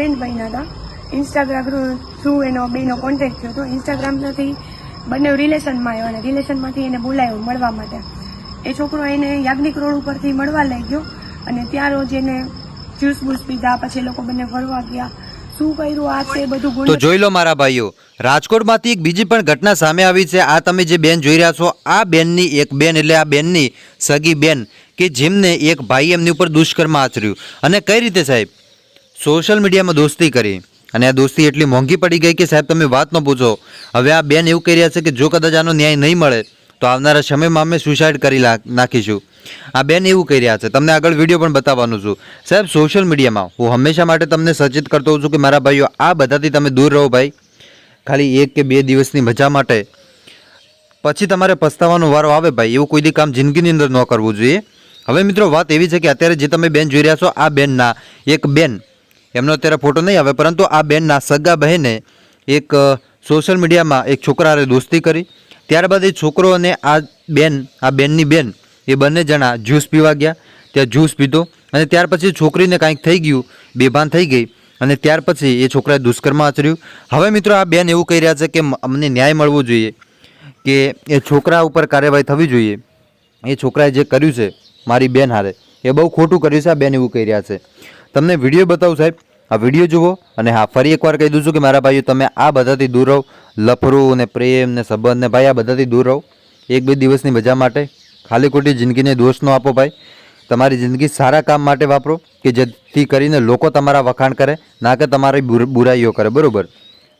Friend બન્યા હતા. Instagram through એનો બેનો કોન્ટેક્ટ થયો હતો. ઇન્સ્ટાગ્રામથી બંને રિલેશનમાં આવ્યો અને રિલેશનમાંથી એને બોલાયો મળવા માટે. એ છોકરો એને યાજ્ઞિક રોડ ઉપરથી મળવા લઈ ગયો અને ત્યાં રોજ એને જ્યુસ બુસ પીધા, પછી એ લોકો બંને ફરવા ગયા. શું કર્યું? આ એ બધું તો મારા ભાઈઓ, રાજકોટમાંથી એક બીજી પણ ઘટના સામે આવી છે. આ તમે જે બેન જોઈ રહ્યા છો, આ બેનની એક બેન, એટલે આ બેનની સગી બેન કે જેમને એક ભાઈ એમની ઉપર દુષ્કર્મ આચર્યું. અને કઈ રીતે સાહેબ? સોશિયલ મીડિયામાં દોસ્તી કરી. અને આ દોસ્તી એટલી મોંઘી પડી ગઈ કે સાહેબ તમે વાત ન પૂછો. હવે આ બેન એવું કહી રહ્યા છે કે જો કદાચ આનો ન્યાય નહીં મળે, તો આવનારા સમયમાં અમે સુસાઇડ કરી નાખીશું. આ બેન એવું કહી રહ્યા છે. તમને આગળ વીડિયો પણ બતાવવાનું છું. સાહેબ, સોશિયલ મીડિયામાં હું હંમેશા માટે તમને સચેત કરતો છું કે મારા ભાઈઓ, આ બધાથી તમે દૂર રહો ભાઈ. ખાલી એક કે બે દિવસની મજા માટે. પછી તમારે પસ્તાવાનો વારો આવે ભાઈ. એવું કોઈ કામ જિંદગીની અંદર ન કરવું જોઈએ. હવે મિત્રો, વાત એવી છે કે અત્યારે જે તમે બેન જોઈ રહ્યા છો, આ બેનના એક બેન. એમનો અત્યારે ફોટો નહીં આવે, પરંતુ આ બેનના સગા બહેને એક સોશિયલ મીડિયામાં એક છોકરા દોસ્તી કરી. ત્યારબાદ એ છોકરો અને આ બેન, આ બેનની બેન, એ બંને જણા જ્યુસ પીવા ગયા. ત્યાં જ્યુસ પીધો અને ત્યાર પછી છોકરીને કાંઈક થઈ ગયું, બેભાન થઈ ગઈ અને ત્યાર પછી એ છોકરાએ દુષ્કર્મ આચર્યું. હવે મિત્રો આ બેન એવું કહી રહ્યા છે કે અમને ન્યાય મળવો જોઈએ, કે એ છોકરા ઉપર કાર્યવાહી થવી જોઈએ. એ છોકરાએ જે કર્યું છે મારી બેન હારે, એ બહુ ખોટું કર્યું છે આ બેન એવું કહી રહ્યા છે. તમને વીડિયો બતાવું સાહેબ. આ વીડિયો જુઓ અને હા, ફરી એકવાર કહી દઉં છું કે મારા ભાઈઓ, તમે આ બધાથી દૂર રહો. લફરું ને પ્રેમ ને સંબંધ ને ભાઈ, આ બધાથી દૂર રહો. એક બે દિવસની મજા માટે. ખાલી ખોટી જિંદગીને દોષ ન આપો ભાઈ. તમારી જિંદગી સારા કામ માટે વાપરો કે જેથી કરીને લોકો તમારા વખાણ કરે, ના કે તમારી બુર- બુરાઈઓ કરે. બરાબર?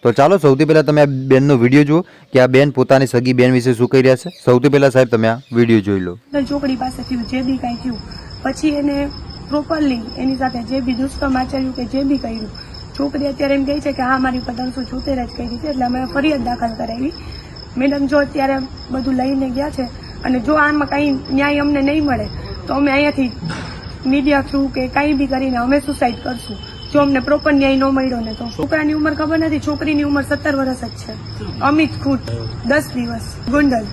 તો ચાલો, સૌથી પહેલાં તમે આ બેનનો વીડિયો જુઓ કે આ બેન પોતાની સગી બેન વિશે શું કહી રહ્યા છે. સૌથી પહેલાં સાહેબ, તમે આ વીડિયો જોઈ લો. ચોકડી પાસે થયું જે બી કાંઈ થયું, પછી એને પ્રોપરલી એની સાથે જે બી દુષ્કર્મ આચર્યું કે જે બી કર્યું, છોકરી અત્યારે એમ કહે છે કે હા મારી ઉપર ત્રણસો છોતેર જ કરી છે, એટલે અમે ફરિયાદ દાખલ કરાવી. મેડમ, જો અત્યારે બધું લઈને ગયા છે અને જો આમાં કાંઈ ન્યાય અમને નહીં મળે, તો અમે અહીંયાથી મીડિયા થ્રુ કે કાંઈ બી કરીને અમે સુસાઇડ કરશું. જો અમને પ્રોપર ન્યાય ન મળ્યો ને તો. છોકરાની ઉંમર ખબર નથી, છોકરીની ઉંમર સત્તર વર્ષ જ છે. અમિત ખુદ દસ દિવસ ગોંડલ.